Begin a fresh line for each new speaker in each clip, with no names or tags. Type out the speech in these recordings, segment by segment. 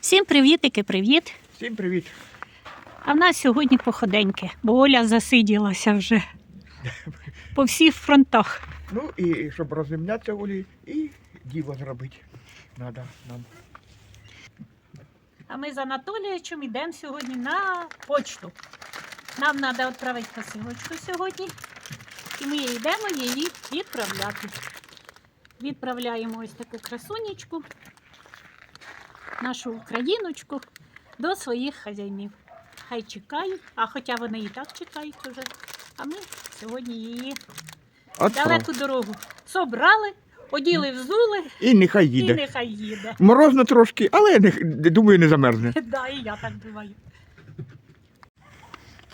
Всім привітики, привіт.
Всім привіт.
А в нас сьогодні походеньки, бо Оля засиділася вже по всіх фронтах.
Ну і щоб розімнятися Олі, і діло зробити. Надо нам.
А ми з Анатолійовичем йдемо сьогодні на почту. Нам треба відправити посилочку сьогодні. І ми йдемо її відправляти. Відправляємо ось таку красунечку, нашу україночку, до своїх хазяїнів. Хай чекають, а хоча вони і так чекають уже. А ми сьогодні її далеку дорогу собрали, оділи, взули
І нехай
і
їде.
нехай їде.
Морозно трошки, але не, думаю, не замерзне.
Да, і я так думаю.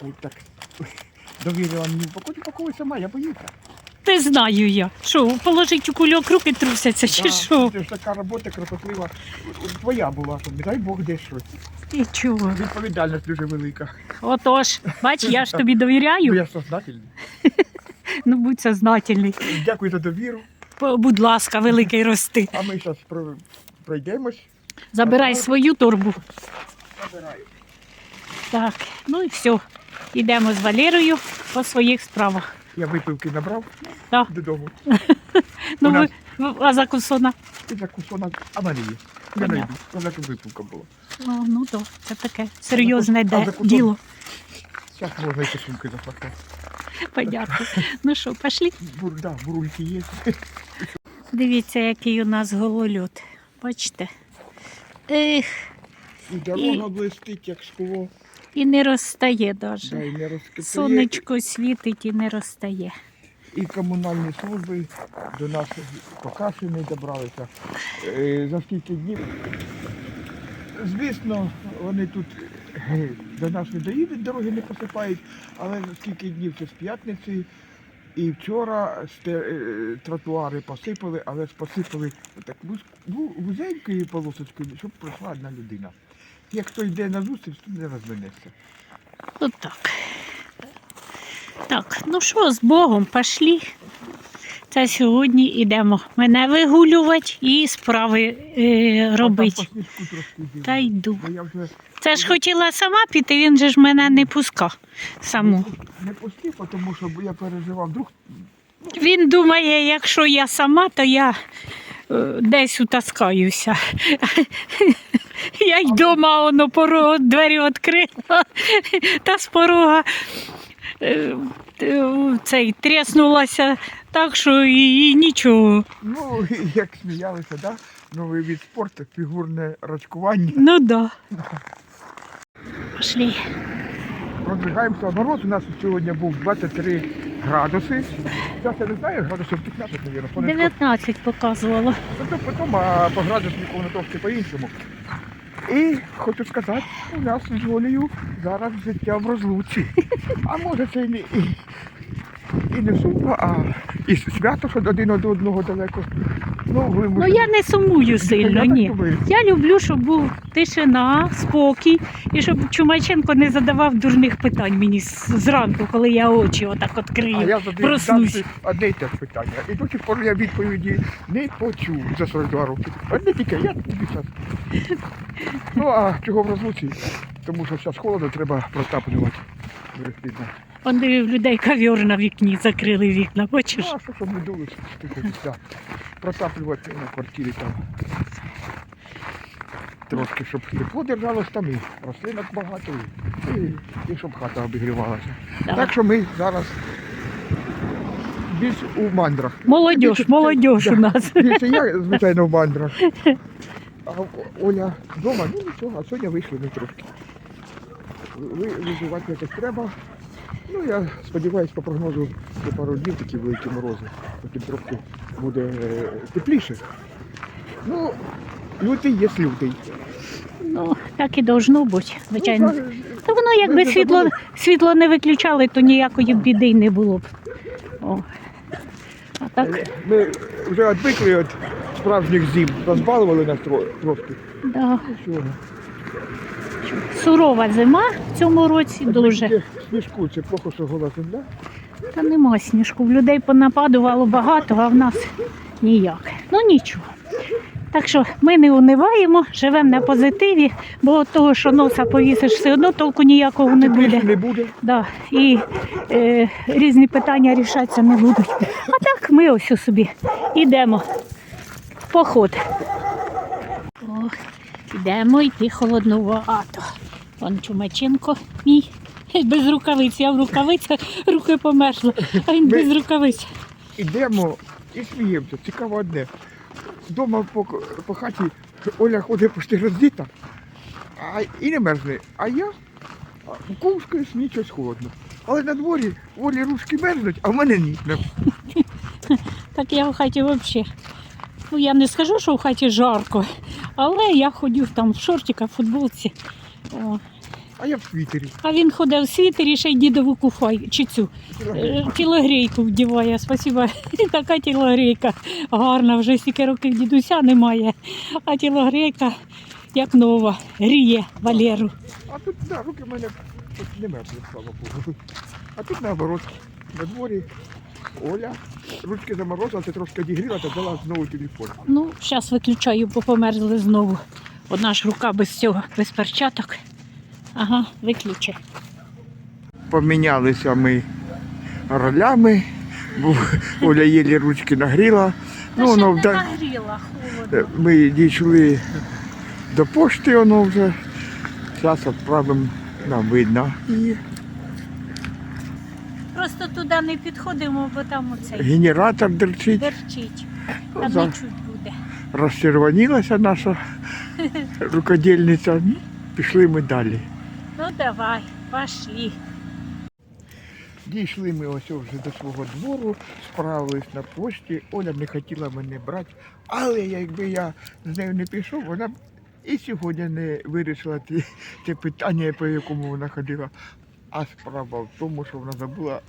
Ой, так. Довірила мені упаковку, упаковуй сама, я боюся.
Ти знаю я. Що, положить у кульок руки трусяться, чи
Да,
що?
Це ж така робота кропотлива. Твоя була, щоб не дай Бог де щось.
Чого?
Відповідальність дуже велика.
Отож, бач, я ж тобі
Ну,
довіряю.
я сознательний.
Ну будь сознательний.
Дякую за довіру.
Будь ласка, великий рости.
А ми зараз пройдемось.
Забирай свою торбу.
Забираю.
Так, ну і все. Йдемо з Валерою по своїх справах.
Я випивки набрав
Да.
додому.
Ну,
У нас-
ви, а закусона?
І закусона, а мене є. Я
Понятно.
найду. Вона тут випивка була.
О, ну то це таке серйозне
А
де,
закусон?
діло.
Зараз можна і сумки заплатити.
Подякую. Ну що, пішли?
Бур, да, бурульки є.
Дивіться, який у нас голольот. Бачите? Ех,
І дорога блистить, як скло.
І не розстає навіть.
Да, і не.
Сонечко світить і не розстає.
І комунальні служби до нас поки що не добралися. Е, За скільки днів. Звісно, вони тут е, до нас не доїдуть, дороги не посипають, але за скільки днів це з п'ятниці. І вчора е, тротуари посипали, але посипали так вуз- вузенькою полосочкою, щоб пройшла одна людина. Як хто йде на зустріч, то не розминеться.
От так. Так, ну що, з Богом, пішли. Це сьогодні йдемо мене вигулювати і справи е, робити. Та йду.
Вже
Це ж хотіла сама піти, він же ж мене не пускав саму.
не пустив, тому що я переживав, вдруг
Він думає, якщо я сама, то я е, десь утаскаюся. Я й дома воно порог, двері відкрила, та з порога е, е, цей тріснулася так, що і, і нічого.
Ну, як сміялися, да? новий від спорту, фігурне рачкування.
Ну да. Пошли.
Продвигаємося. Мороз у нас сьогодні був 23 градуси. Зараз я не знаю, градусів 15, мабуть.
19 показувало.
Потім, потім а по градуснику воно трошки по-іншому. І хочу сказати, у нас з Олею зараз життя в розлуці. А може це і не, і, і не сумно, а і свято, що один до одного далеко. Ну, ви
Ну я не сумую сильно, ні.
думаю.
Я люблю, щоб був тишина, спокій, і щоб Чумаченко не задавав дурних питань мені зранку, коли я очі отак
А я задаю
проснусь.
одне й те ж питання. І до сих пор я відповіді не почув за 42 роки. Одне тільки я тобі зараз. Ну а чого в розлуці? Тому що зараз холодно, треба протаплювати.
Он дивив людей ковер на вікні, закрили вікна,
Ну,
бачиш?
а що щоб не дули, що ти хочеш, да. протаплювати на квартирі там. Трошки, щоб тепло держалось там і рослинок багато, і, і, щоб хата обігрівалася.
Да.
Так що ми зараз більш у мандрах.
Молодіж, молодіж у нас.
Більше я, звичайно, в мандрах. А Оля вдома, ну нічого, а сьогодні вийшли ми трошки. Ви виживати якось треба. Ну, я сподіваюся, по прогнозу за пару днів такі великі морози. Потім трохи буде е, тепліше. Ну, лютий є лютий.
Ну, так і должно бути, звичайно.
Ну,
Та воно якби світло, світло не виключали, то ніякої біди не було б. О. А так,
Ми вже відвикли від справжніх зим, розбалували нас тро- трошки.
да. Сурова зима в цьому році дуже.
Сніжку, це плохо, що гола земля.
Та нема сніжку. В людей понападувало багато, а в нас ніяк. Ну нічого. Так що ми не униваємо, живемо на позитиві, бо от того, що носа повісиш, все одно толку ніякого не буде.
не буде.
Да. І е, різні питання рішатися не будуть. А так ми ось у собі йдемо. Поход. О, йдемо йти холодновато. Вон Чумаченко мій. Без рукавиць. Я в рукавицях, руки померзли, а він
Ми-
без рукавиць.
Ідемо і сміємося. Цікаво одне. Дома по, по хаті Оля ходить почти роздіта, а і не мерзне. А я ковшкою мені щось холодно. Але на дворі волі ручки мерзнуть, а в мене ні.
Так я в хаті взагалі. Ну, я не скажу, що в хаті жарко, але я ходю там в шортиках, в футболці. О.
А я в світері.
А він ходив в світері, ще й дідову куфай, чи цю е, тілогрейку вдіває. Спасибо. Така тілогрейка гарна, вже стільки років дідуся немає. А тілогрейка як нова, гріє Валеру.
А тут да, руки в мене не мерзнуть, слава Богу. А тут наоборот, на дворі Оля, ручки заморозила, ти трошки одігріла та дала знову телефон.
Ну, зараз виключаю, бо померзли знову. Одна ж рука без цього, без перчаток. Ага, виключи.
Помінялися ми ролями, бо Оля єлі ручки нагріла. Ну, воно вда-
нагріла, холодно.
Ми дійшли до пошти, воно вже. Зараз відправимо, нам видно. І
Просто туди не підходимо, бо там оцей
генератор дерчить.
дерчить.
Ну,
Там не чуть буде.
Розчервонілася наша рукодільниця. Ну, Пішли ми далі.
Ну давай, пошли.
Дійшли ми ось вже до свого двору, справились на пошті. Оля не хотіла мене брати, але якби я з нею не пішов, вона б і сьогодні не вирішила те, те питання, по якому вона ходила. А справа в тому, що вона забула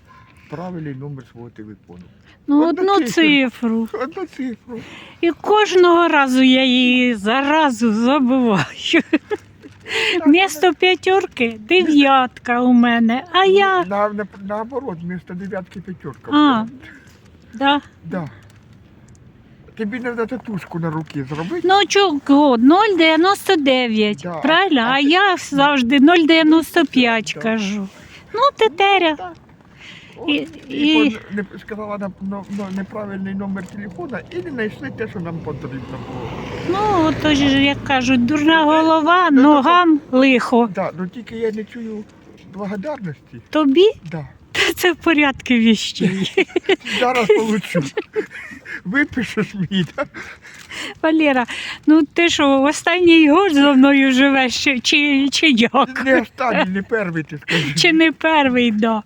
правильний номер свого телефону.
Ну,
Одну
одну
цифру.
цифру.
Одну цифру.
І кожного разу я її заразу забуваю. Місто п'ятерки дев'ятка у мене. А я.
На, на, наоборот, вместо дев'ятки п'ятерка.
А. Да.
Да. Тобі треба татушку на руки зробити.
Ну чого? 0,99.
Да.
Правильно?
А
А
ти-
я завжди 0,95
Да.
кажу. Ну, тетеря.
Так.
І-
І,
і-
не сказала нам но, но, неправильний номер телефона і не знайшли те, що нам потрібно було.
Ну, то ж, як кажуть, дурна голова, ногам лихо.
Да, ну тільки я не чую благодарності.
Тобі
Да.
Це в порядку віщей.
Зараз получу. Випишеш мені, так?
Валера, ну ти що, останній год зі мною живеш, чи, чи, чи як?
Не останній, не перший, ти скажи.
Чи не перший, да.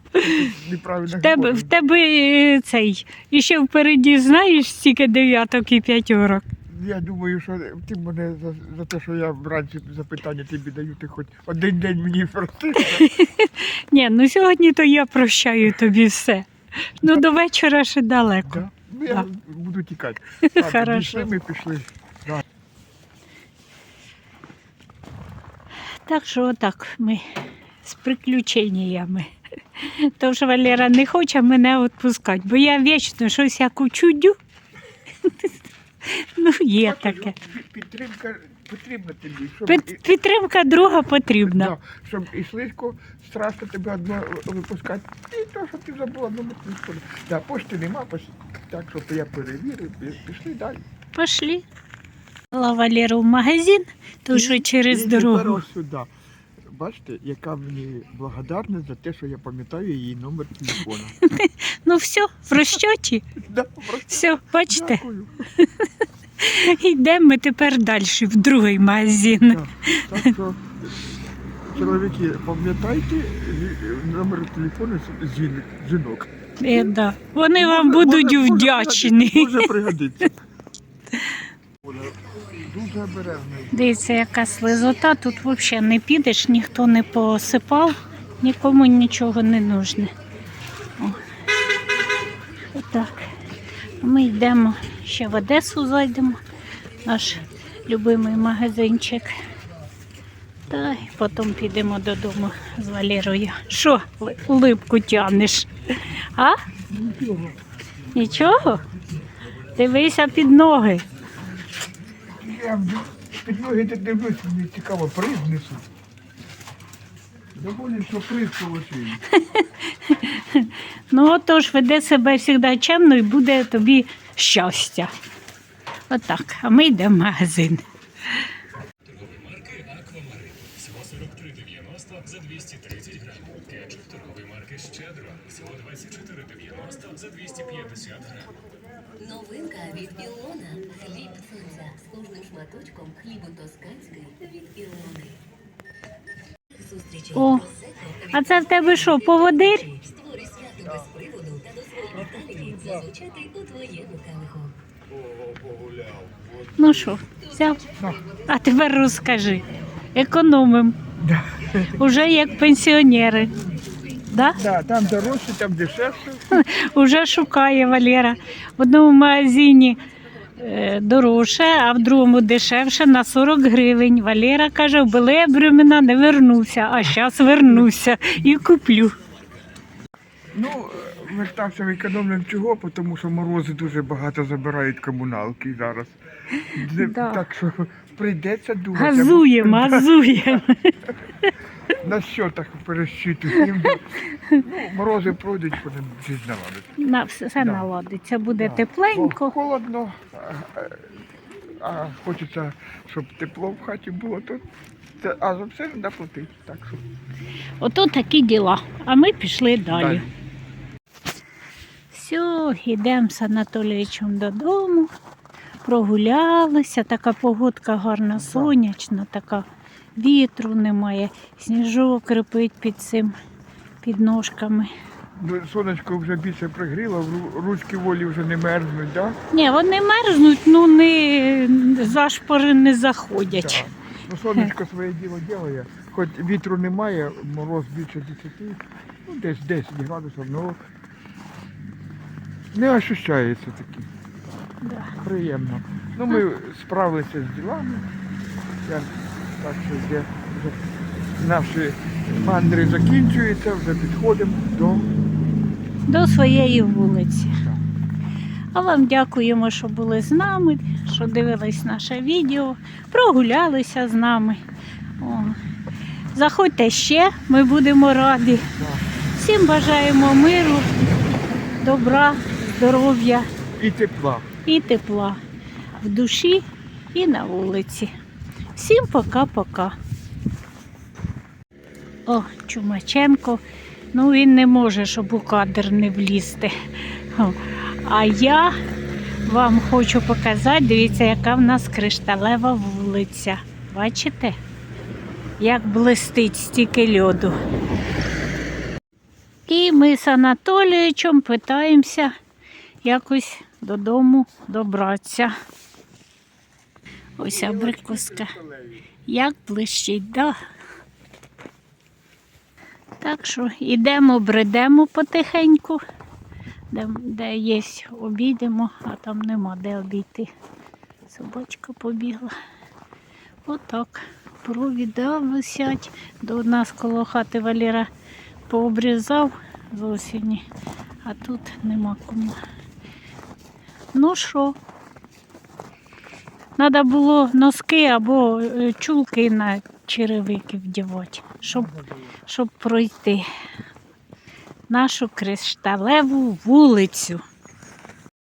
Неправильно
В тебе, в тебе е, цей. І ще впереді знаєш стільки дев'яток і п'ятьорок.
Я думаю, що ти мене за, за те, що я вранці запитання тобі даю, ти хоч один день мені простиш.
Ні, ну сьогодні то я прощаю тобі все. Ну до вечора ще далеко.
Да? Ну, я
Да.
буду тікати.
Хорошо.
пішли, ми пішли. Да.
Так що отак ми з приключеннями. Тож Валера не хоче мене відпускати, бо я вічно щось як учудю. Ну, є
Бачиш,
таке.
Підтримка потрібна тобі, щоб,
Під- Підтримка друга потрібна.
да, щоб і слишком страшно тебе одно випускати. І то, що ти забула номер телефону. Да, пошти нема, пос- так що я перевірив, пі- пішли далі.
Пошли. Дала Валеру в магазин, то що через
І тепер
дорогу.
ось сюди. Бачите, яка мені благодарна за те, що я пам'ятаю її номер телефону.
Ну все, в розчоті.
Да, просто
Все, бачите,
Дякую.
йдемо ми тепер далі в другий магазин.
Да. Так що, чоловіки, пам'ятайте номер телефону жінок.
Е, да. Вони вам
Може-
будуть
може- може
вдячні.
Може пригодиться. Дуже обережний.
Дивіться, яка слизота, тут взагалі не підеш, ніхто не посипав, нікому нічого не нужне. О. Отак. Ми йдемо ще в Одесу зайдемо, наш любимий магазинчик. Та й потім підемо додому з Валерою. Що ли- улипку тягнеш? А? Нічого? Дивися під ноги.
Я під ноги не дивлюсь, мені цікаво, приз несуть. Доволі, що приз получили.
Ну, отож, веде себе завжди чемно і буде тобі щастя. Отак. А ми йдемо в магазин.
марки Аквамарин. Всього 43,90 за 230 грам. Кетчуп торгової марки Щедро. Всього 24,90 за 250 грам.
Новинка від Ілона. Хліб цуця з кожним шматочком хлібу тосканський від Ілони.
О, а це в тебе що, поводир?
Твоєму келиху.
Ну що, взяв? А тепер розкажи. Економим.
Да.
Уже як пенсіонери. Да?
Да, там дорожче, там дешевше.
Уже шукає Валера. В одному магазині е, дорожче, а в другому дешевше на 40 гривень. Валера каже, були я времена, не вернувся, а зараз вернуся і куплю.
Ну, вертався в економним чого, тому що морози дуже багато забирають комуналки зараз. Де-
Да.
Так що прийдеться думати.
Газуємо, газуємо.
На счетах пересчитуємо. Ну, морози пройдуть, будемо наладити.
На все, все
Да.
наладиться, буде
Да.
тепленько.
Бо Холодно, а, а- а хочеться, щоб тепло в хаті було, то це, а за все треба платити. Так що
Ото такі діла. А ми пішли далі.
Далі.
Все, йдемо з Анатолійовичем додому. Прогулялися, така погодка гарна, сонячна, така вітру немає, сніжок крипить під цим, під ножками.
ну, сонечко вже більше пригріло, ручки волі вже не мерзнуть, да?
Ні, вони мерзнуть, ну не за шпори не заходять.
Так. Ну, сонечко своє діло робить, хоч вітру немає, мороз більше 10, ну десь 10 градусів, ну не ощущається такі.
Да.
Приємно. Ну ми справилися з ділами. Я, так що вже, вже наші мандри закінчуються, вже підходимо до
До своєї вулиці. А вам дякуємо, що були з нами, що дивились наше відео, прогулялися з нами. О. Заходьте ще, ми будемо раді. Всім бажаємо миру, добра, здоров'я
і тепла.
і тепла в душі і на вулиці. Всім пока-пока. О, Чумаченко. Ну він не може, щоб у кадр не влізти. А я вам хочу показати, дивіться, яка в нас кришталева вулиця. Бачите? Як блистить стільки льоду. І ми з Анатолійовичем питаємося якось додому добратися. Ось абрикоска. Як блищить, да? Так що йдемо, бредемо потихеньку, де, де є, обійдемо, а там нема де обійти. Собачка побігла. Отак. Провіда висять. До нас коло хати Валера пообрізав з осені, а тут нема кому. Ну що? Треба було носки або е, чулки на черевики вдівати, щоб, щоб пройти нашу кришталеву вулицю.